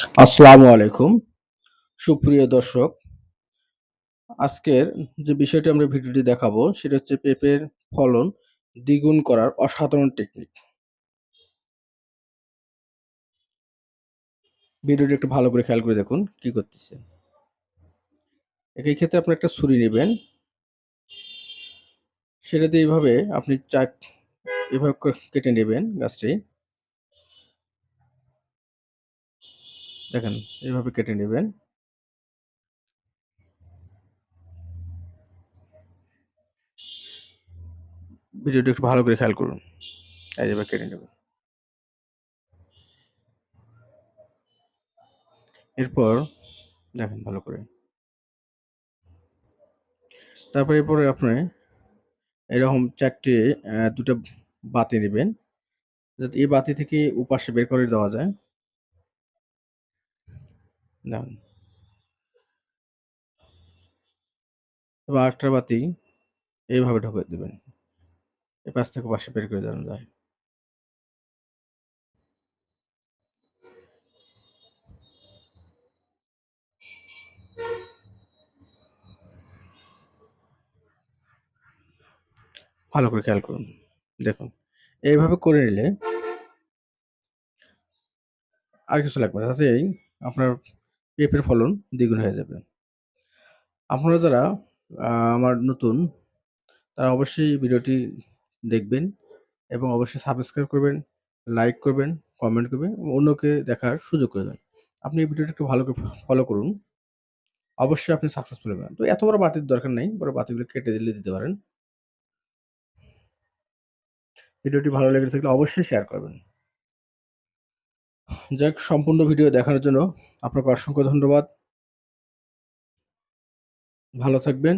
আসসালামু আলাইকুম। সুপ্রিয় দর্শক, আজকের যে বিষয়টি আমরা ভিডিওটি দেখাবো, সেটা হচ্ছে পেঁপের ফলন দ্বিগুণ করার অসাধারণ টেকনিক ভিডিওটি একটু ভালো করে খেয়াল করে দেখুন কি করতেছে। একই ক্ষেত্রে আপনি একটা ছুরি নেবেন। সেটাতে এইভাবে আপনি চার, এভাবে কেটে নেবেন গাছটি। দেখেন, এইভাবে কেটে নেবেন। ভিডিওটি একটু ভালো করে খেয়াল করুন। এইভাবে কেটে নেবেন। এরপর দেখেন ভালো করে। তারপর এরপরে আপনি এরকম চারটে দুটো বাতি নেবেন। যাতে এই বাতি থেকে উপাশে বের করে দেওয়া যায়। দেখুন এবং আরেকটা বাতি এইভাবে ঢোকে দেবেন। এ পাশ থেকে পাশে বের করে দেওয়া যায়। ভালো করে খেয়াল করুন। দেখুন, এইভাবে করে নিলে আর কিছু লাগবে না। তাতেই আপনার পেঁপের ফলন দ্বিগুণ হয়ে যাবে। আপনারা যারা আমার নতুন, তারা অবশ্যই ভিডিওটি দেখবেন এবং অবশ্যই সাবস্ক্রাইব করবেন লাইক করবেন কমেন্ট করবেন অন্যকে দেখার সুযোগ করে দেন আপনি এই ভিডিওটি একটু ভালো করে ফলো করুন। অবশ্যই আপনি সাকসেসফুল হবেন। তো এত বড় বাতির দরকার নেই, বড় বাতিগুলো কেটে দিলে দিতে পারেন। ভিডিওটি ভালো লেগে থাকলে অবশ্যই শেয়ার করবেন। যাক সম্পূর্ণ ভিডিও দেখানোর জন্য আপনাকে অসংখ্য ধন্যবাদ। ভালো থাকবেন।